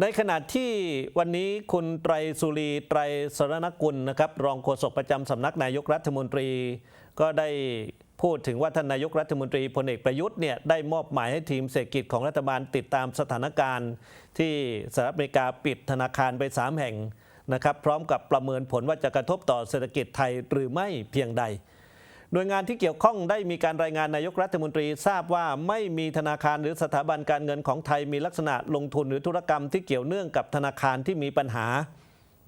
ในขณะที่วันนี้คุณไตรสุรีไตรสรณกุลนะครับ รองโฆษกประจำสำนักนายกรัฐมนตรี ก็ได้พูดถึงว่าท่านนายกรัฐมนตรีพลเอกประยุทธ์เนี่ยได้มอบหมายให้ทีมเศรษฐกิจของรัฐบาลติดตามสถานการณ์ ที่สหรัฐอเมริกาปิดธนาคารไป 3 แห่งนะครับ พร้อมกับประเมินผลว่าจะกระทบต่อเศรษฐกิจไทยหรือไม่เพียงใด หน่วยงานที่เกี่ยวข้องได้มีการรายงานนายกรัฐมนตรีทราบว่าไม่มีธนาคารหรือสถาบันการเงินของไทยมีลักษณะลงทุนหรือธุรกรรมที่เกี่ยวเนื่องกับธนาคารที่มีปัญหา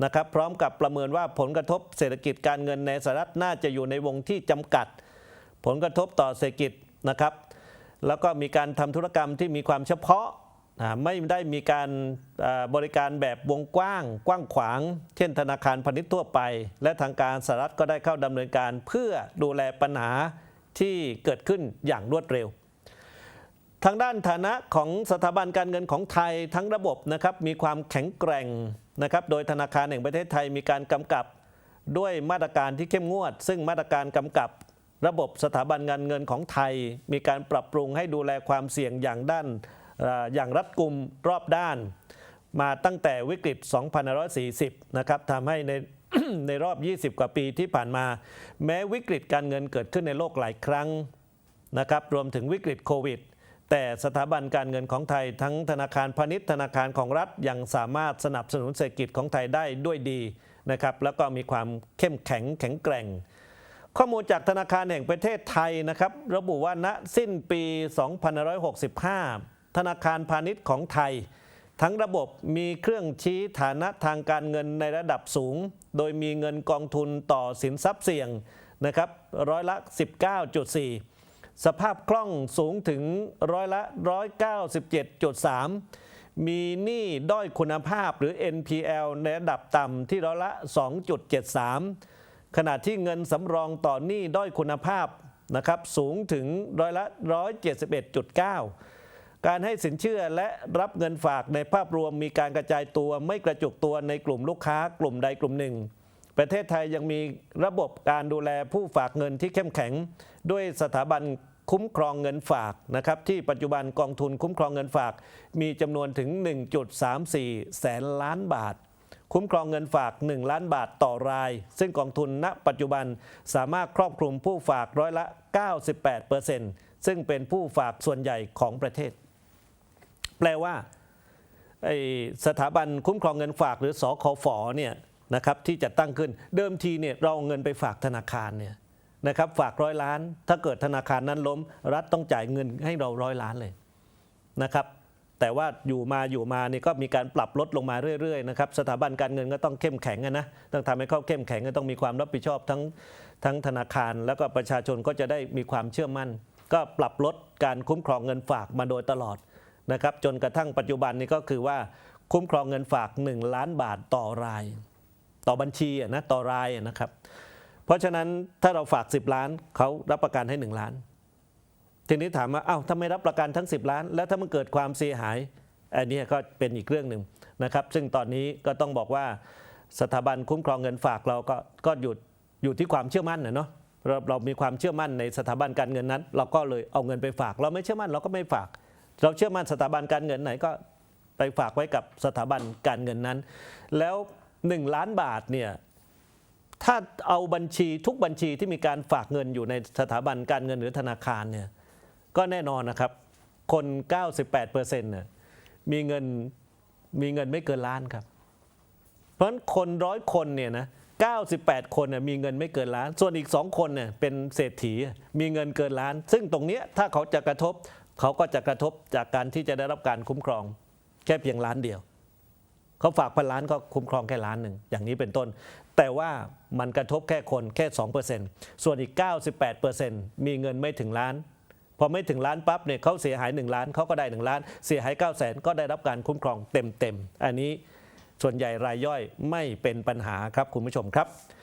นะครับพร้อมกับประเมินว่าผลกระทบเศรษฐกิจการเงินในสหรัฐน่าจะอยู่ในวงที่จำกัด ผลกระทบต่อเศรษฐกิจนะครับ แล้วก็มีการทำธุรกรรมที่มีความเฉพาะ ไม่ได้มีการบริการแบบวงกว้างกว้างขวาง เช่นธนาคารพาณิชย์ทั่วไป และทางการสหรัฐก็ได้เข้าดำเนินการเพื่อดูแลปัญหาที่เกิดขึ้นอย่างรวดเร็ว ทางด้านฐานะของสถาบันการเงินของไทยทั้งระบบนะครับมีความแข็งแกร่งนะครับโดยธนาคารแห่งประเทศไทยมีการกำกับด้วยมาตรการที่เข้มงวด ซึ่งมาตรการกำกับระบบสถาบันการเงินของไทย มีการปรับปรุงให้ดูแลความเสี่ยงอย่างด้าน อย่างรัดกุมรอบด้าน มาตั้งแต่วิกฤต 2540 นะครับทำให้ในในรอบ 20 กว่าปีที่ผ่านมา แม้วิกฤตการเงินเกิดขึ้นในโลกหลายครั้งนะครับรวมถึงวิกฤตโควิด แต่สถาบันการเงินของไทยทั้งธนาคารพาณิชย์ธนาคารของรัฐยังสามารถสนับสนุนเศรษฐกิจของไทยได้ด้วยดีนะครับแล้วก็มีความเข้มแข็งแข็งแกร่ง ข้อมูลจากธนาคารแห่งประเทศไทยนะครับ ระบุว่าณสิ้นปี 2565 ธนาคารพาณิชย์ของไทย ทั้งระบบมีเครื่องชี้ฐานะทางการเงินในระดับสูง โดยมีเงินกองทุนต่อสินทรัพย์เสี่ยงนะครับร้อยละ 19.4 สภาพคล่องสูงถึงร้อยละ 197.3 มีหนี้ด้อยคุณภาพหรือ NPL ในระดับต่ำที่ร้อยละ 2.73 ขณะที่เงินสำรองต่อหนี้ด้อยคุณภาพนะครับสูงถึงร้อยละ 171.9 การให้สินเชื่อและรับเงินฝากในภาพรวมมีการกระจายตัวไม่กระจุกตัวในกลุ่มลูกค้ากลุ่มใดกลุ่มหนึ่ง ประเทศไทยยังมีระบบการดูแลผู้ฝากเงินที่เข้มแข็ง ด้วยสถาบันคุ้มครองเงินฝากนะครับที่ปัจจุบันกองทุนคุ้มครองเงินฝาก มีจำนวนถึง 1.34 แสนล้านบาท คุ้มครองเงินฝาก 1 ล้านบาทต่อราย ซึ่งกองทุนณ ปัจจุบันสามารถครอบคลุมผู้ฝากร้อยละ 98%ซึ่งเป็นผู้ฝากส่วนใหญ่ของประเทศ แปลว่าสถาบันคุ้มครองเงินฝากหรือสคฝเนี่ยนะครับที่จะตั้งขึ้นเดิมทีเนี่ยเราเอาเงินไปฝากธนาคารเนี่ยนะครับฝากร้อยล้าน ถ้าเกิดธนาคารนั้นล้ม รัฐต้องจ่ายเงินให้เราร้อยล้านเลยนะครับแต่ว่าอยู่มาอยู่มานี่ก็มีการปรับลดลงมาเรื่อยๆนะครับสถาบันการเงินก็ต้องเข้มแข็งอะนะต้องทำให้เขาเข้มแข็งก็ต้องมีความรับผิดชอบทั้งทั้งธนาคาร แล้วก็ประชาชนก็จะได้มีความเชื่อมั่น ก็ปรับลดการคุ้มครองเงินฝากมาโดยตลอด นะครับจนกระทั่งปัจจุบันนี้ก็คือว่าคุ้มครองเงินฝาก 1 ล้านบาทต่อราย ต่อบัญชีอะนะต่อรายอะนะครับ เพราะฉะนั้นถ้าเราฝาก 10 ล้านเขารับประกันให้ 1 ล้าน ทีนี้ถามว่าอ้าวถ้าไมรับประกันทั้ง 10 ล้าน แล้วถ้ามันเกิดความเสียหายอันนี้ก็เป็นอีกเรื่องหนึ่งนะครับ ซึ่งตอนนี้ก็ต้องบอกว่าสถาบันคุ้มครองเงินฝากเราก็ก็อยู่อยู่ที่ความเชื่อมั่นนะเนาะเราเรามีความเชื่อมั่นในสถาบันการเงินนั้น เราก็เลยเอาเงินไปฝาก เราไม่เชื่อมั่นเราก็ไม่ฝาก เราเชื่อมั่นสถาบันการเงินไหนก็ไปฝากไว้กับสถาบันการเงินนั้น แล้ว 1 ล้านบาทเนี่ยถ้าเอาบัญชีทุกบัญชีที่มีการฝากเงินอยู่ในสถาบันการเงินหรือธนาคารเนี่ยก็แน่นอนนะครับ คน 98%เนี่ยมีเงินมีเงินไม่เกินล้านครับ เพราะฉะนั้นคนร้อยคนเนี่ยนะ98 คนเนี่ยมีเงินไม่เกินล้าน ส่วนอีก 2 คนเนี่ยเป็นเศรษฐีมีเงินเกินล้าน ซึ่งตรงนี้ถ้าเขาจะกระทบ เขาก็จะกระทบจากการที่จะได้รับการคุ้มครอง แค่เพียงล้านเดียวเขาฝากพันล้านก็คุ้มครองแค่ล้านหนึ่งอย่างนี้เป็นต้น แต่ว่ามันกระทบแค่คนแค่ 2%ส่วนอีก 98%มีเงินไม่ถึงล้าน พอไม่ถึงล้านปั๊บเนี่ยเขาเสียหาย 1 ล้านเขาก็ได้ 1 ล้าน เสียหาย 9 0 0 0 0 0ก็ได้รับการคุ้มครองเต็มๆอันนี้ส่วนใหญ่รายย่อยไม่เป็นปัญหาครับคุณผู้ชมครับ